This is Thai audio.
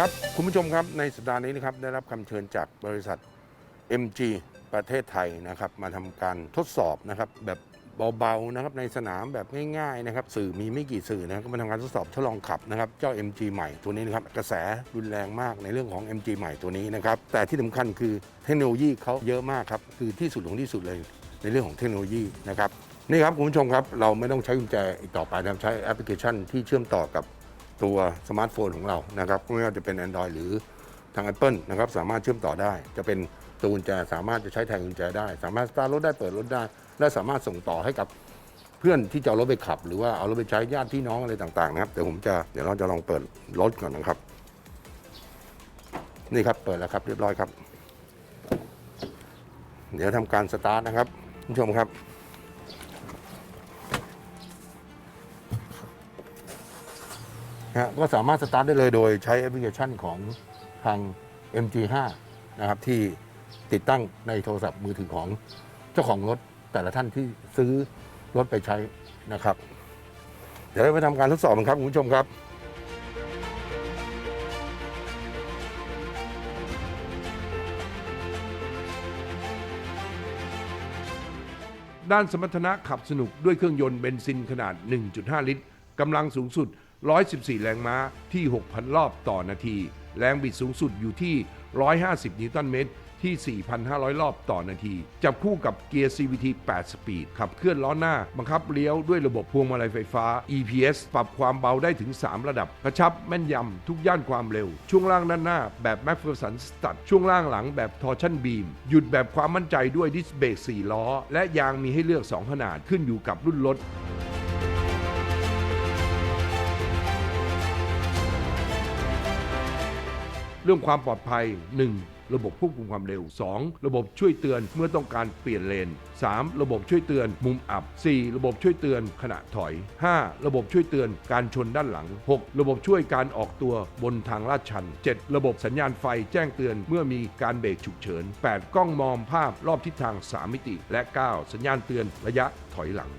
ครับ คุณผู้ชมครับในสัปดาห์นี้นะครับได้รับคำเชิญจากบริษัท MG ประเทศไทยนะครับมาทำการทดสอบนะครับแบบเบาๆนะครับในสนามแบบง่ายๆนะครับสื่อมีไม่กี่สื่อนะครับก็มาทำการทดสอบทดลองขับนะครับเจ้า MG ใหม่ตัวนี้นะครับกระแสรุนแรงมากในเรื่องของ MG ใหม่ตัวนี้นะครับแต่ที่สำคัญคือเทคโนโลยีเขาเยอะมากครับคือที่สุดของที่สุดเลยในเรื่องของเทคโนโลยีนะครับนี่ครับคุณผู้ชมครับเราไม่ต้องใช้กุญแจอีกต่อไปนะครับใช้แอปพลิเคชันที่เชื่อมต่อกับ ตัวสมาร์ทโฟนของเรานะครับไม่ว่าจะเป็น Android หรือทาง Apple นะครับสามารถเชื่อมต่อได้ จะเป็นตัวกุญแจสามารถจะใช้แทนกุญแจได้ สามารถสตาร์ทรถได้เปิดรถได้ และสามารถส่งต่อให้กับเพื่อนที่จะรถไปขับ หรือว่าเอารถไปใช้ญาติพี่น้องอะไรต่างๆนะครับเดี๋ยวผมจะเดี๋ยวเราจะลองเปิดรถก่อนนะครับ นี่ครับเปิดแล้วครับเรียบร้อยครับ เดี๋ยวทำการสตาร์ทนะครับคุณผู้ชมครับ นะฮะก็สามารถสตาร์ทได้เลยโดยใช้แอปพลิเคชันของทาง MG5 นะครับที่ติดตั้งในโทรศัพท์มือถือของเจ้าของรถแต่ละท่านที่ซื้อรถไปใช้นะครับ เดี๋ยวเราไปทำการทดสอบกันครับคุณผู้ชมครับด้านสมรรถนะขับสนุกด้วยเครื่องยนต์เบนซินขนาด 1.5 ลิตร กำลังสูงสุด 114 แรงม้าที่ 6,000 รอบต่อนาที แรงบิดสูงสุดอยู่ที่ 150 นิวตันเมตรที่ 4,500 รอบต่อนาที จับคู่กับเกียร์ CVT 8 สปีด ขับเคลื่อนล้อหน้า บังคับเลี้ยวด้วยระบบพวงมาลัยไฟฟ้า EPS ปรับความเบาได้ถึง 3 ระดับ กระชับแม่นยำ ทุกย่านความเร็ว ช่วงล่างด้านหน้า แบบ m c p h e r s o n Stud ช่วงล่างหลังแบบ Torsion Beam หยุดแบบความมั่นใจด้วยดิสเบรก4ล้อ และยางมีให้เลือก 2 ขนาดขึ้นอยู่กับรุ่นรถ เรื่องความปลอดภัย 1. ระบบควบคุมความเร็ว 2. ระบบช่วยเตือนเมื่อต้องการเปลี่ยนเลน 3. ระบบช่วยเตือนมุมอับ 4. ระบบช่วยเตือนขณะถอย 5. ระบบช่วยเตือนการชนด้านหลัง 6. ระบบช่วยการออกตัวบนทางลาดชัน 7. ระบบสัญญาณไฟแจ้งเตือนเมื่อมีการเบรกฉุกเฉิน 8. กล้องมองภาพรอบทิศทาง 3 มิติ และ 9. สัญญาณเตือนระยะถอยหลัง